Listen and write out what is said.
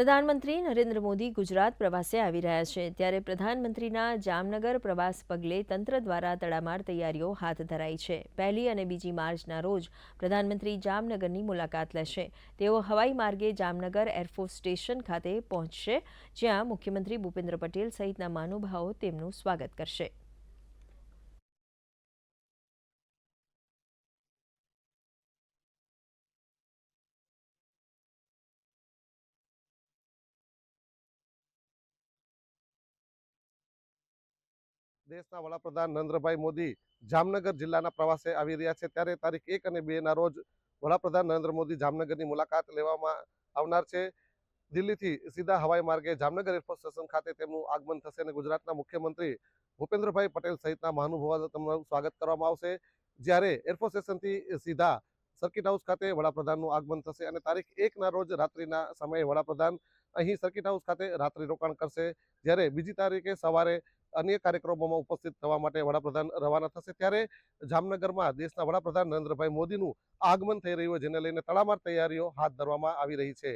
પ્રધાનમંત્રી નરેન્દ્ર મોદી ગુજરાત પ્રવાસે આવી રહ્યા છે. ત્યારે પ્રધાનમંત્રીના જામનગર પ્રવાસ પગલે તંત્ર દ્વારા તડામાર તૈયારીઓ હાથ ધરાઈ છે. પહેલી અને બીજી માર્ચના રોજ પ્રધાનમંત્રી જામનગરની મુલાકાત લેશે. તેઓ હવાઈ માર્ગે જામનગર એરફોર્સ સ્ટેશન ખાતે પહોંચશે, જ્યાં મુખ્યમંત્રી ભૂપેન્દ્ર પટેલ સહિતના મહાનુભાવો તેમનું સ્વાગત કરશે. દેશના વડાપ્રધાન નરેન્દ્રભાઈ મોદી જામનગર જિલ્લાના પ્રવાસે આવી રહ્યા છે. ત્યારે તારીખ એક અને બે ના રોજ વડાપ્રધાન નરેન્દ્ર મોદી જામનગરની મુલાકાત લેવામાં આવનાર છે. દિલ્હીથી સીધા હવાઈ માર્ગે જામનગર એરફોર્સ સ્ટેશન ખાતે તેમનું આગમન થશે અને ગુજરાતના મુખ્યમંત્રી ભૂપેન્દ્રભાઈ પટેલ સહિતના મહાનુભાવો તેમનું સ્વાગત કરવામાં આવશે. જ્યારે એરફોર્સ સ્ટેશનથી સીધા સર્કિટ હાઉસ ખાતે વડાપ્રધાનનું આગમન થશે અને તારીખ એકના રોજ રાત્રિના સમયે વડાપ્રધાન અહીં સર્કિટ હાઉસ ખાતે રાત્રિ રોકાણ કરશે. જ્યારે બીજી તારીખે સવારે અન્ય કાર્યક્રમોમાં ઉપસ્થિત થવા માટે વડાપ્રધાન રવાના થશે. ત્યારે જામનગરમાં દેશના વડાપ્રધાન નરેન્દ્રભાઈ મોદીનું આગમન થઈ રહ્યું છે જેને લઈને તડામાર તૈયારીઓ હાથ ધરવામાં આવી રહી છે.